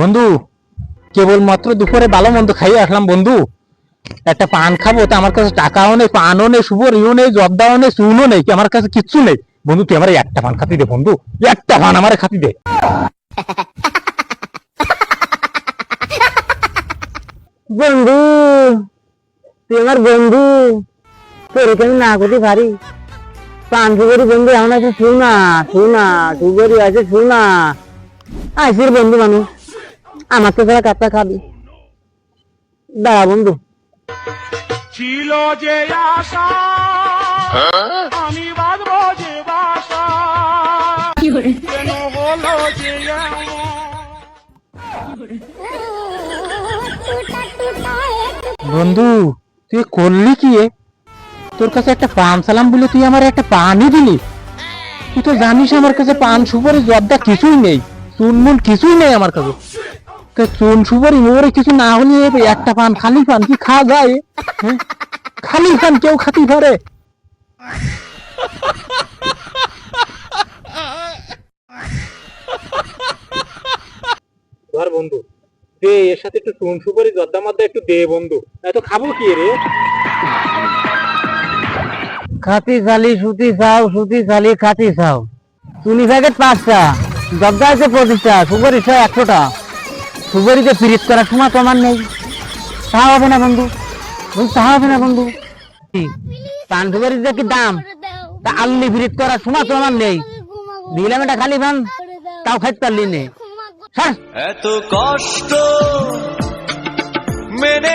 বন্ধু, কেবলমাত্র দুপুরে ভালো মন্দ খাইয়ে আসলাম বন্ধু। একটা পান খাব, তা আমার কাছে টাকাও নেই, পানও নেই সুবরিও নেই, জর্দাও নেই, চুনও নেই আমার কাছে কিচ্ছু নেই। বন্ধু তুই আমার একটা পান খাতি দে বন্ধু। একটা পান আমার খাতি দে। বন্ধু তুই আমার বন্ধু। তোর আমি না করতে পারি? পান সুপারি বন্ধু এমন আছে শুনা শুনা সুপারি আছে শুনা আইসির বন্ধু মানুষ আমার তো ছাড়া কাপটা খাবি। দাঁড়া বন্ধু। ছিল যে আশা আমি বন্ধু, তুই করলি কি তোর কাছে একটা পান সালাম বলে তুই আমার একটা পানই দিলি। তুই তো জানিস আমার কাছে পান সুপারি জর্দা কিছুই নেই চুনমুন কিছুই নেই আমার কাছে। তো চুন সুপারি মোরে কিছু না হলে একটা পান, খালি পান কি খাওয়া যায় হ্যাঁ? খালি পান কেউ খাতি পারে ধর বন্ধু। দে, এর সাথে একটু চুন সুপারি জর্দা মধ্যে একটু দে বন্ধু। এত খাব কি রে? খাতি শালি সুতি চাও, সুতি শালি খাতি চাও। চুনি প্যাকেট পাঁচটা জব্দা আছে পঁচিশটা সুপারি ছয় একশোটা। সুপারিতে ফিরিত করার সময় তোমার নেই। তা হবে না বন্ধু। তা হবে না বন্ধু? পান সুপারির কি দাম? তা আল্লি ফিরিত করার সময় তোমার নেই। দিলাম এটা খালি পান তাও খাইতে পারলি নে। হ্যাঁ হ্যাঁ। এত কষ্ট মেনে